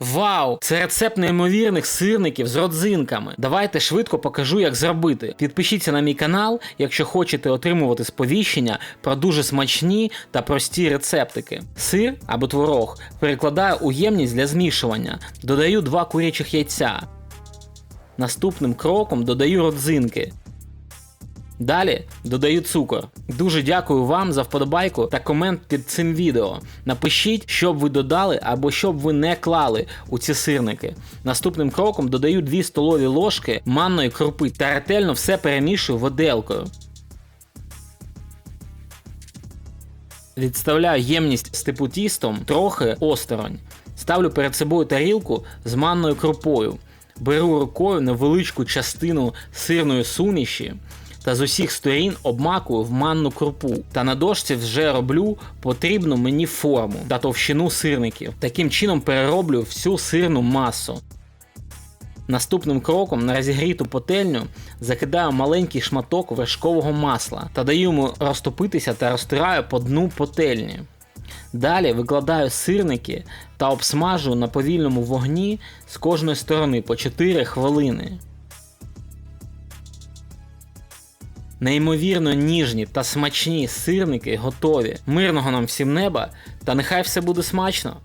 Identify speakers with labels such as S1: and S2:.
S1: Вау! Це рецепт неймовірних сирників з родзинками. Давайте швидко покажу, як зробити. Підпишіться на мій канал, якщо хочете отримувати сповіщення про дуже смачні та прості рецептики. Сир або творог перекладаю у ємність для змішування. Додаю два курячих яйця. Наступним кроком додаю родзинки. Далі додаю цукор. Дуже дякую вам за вподобайку та комент під цим відео. Напишіть, що б ви додали або що б ви не клали у ці сирники. Наступним кроком додаю 2 столові ложки манної крупи та ретельно все перемішую воделкою. Відставляю ємність з типу тістом трохи осторонь. Ставлю перед собою тарілку з манною крупою. Беру рукою невеличку частину сирної суміші та з усіх сторін обмакую в манну крупу. Та на дошці вже роблю потрібну мені форму та товщину сирників. Таким чином перероблю всю сирну масу. Наступним кроком на розігріту пательню закидаю маленький шматок вершкового масла та даю йому розтопитися та розтираю по дну пательні. Далі викладаю сирники та обсмажую на повільному вогні з кожної сторони по 4 хвилини. Неймовірно ніжні та смачні сирники готові. Мирного нам всім неба та нехай все буде смачно!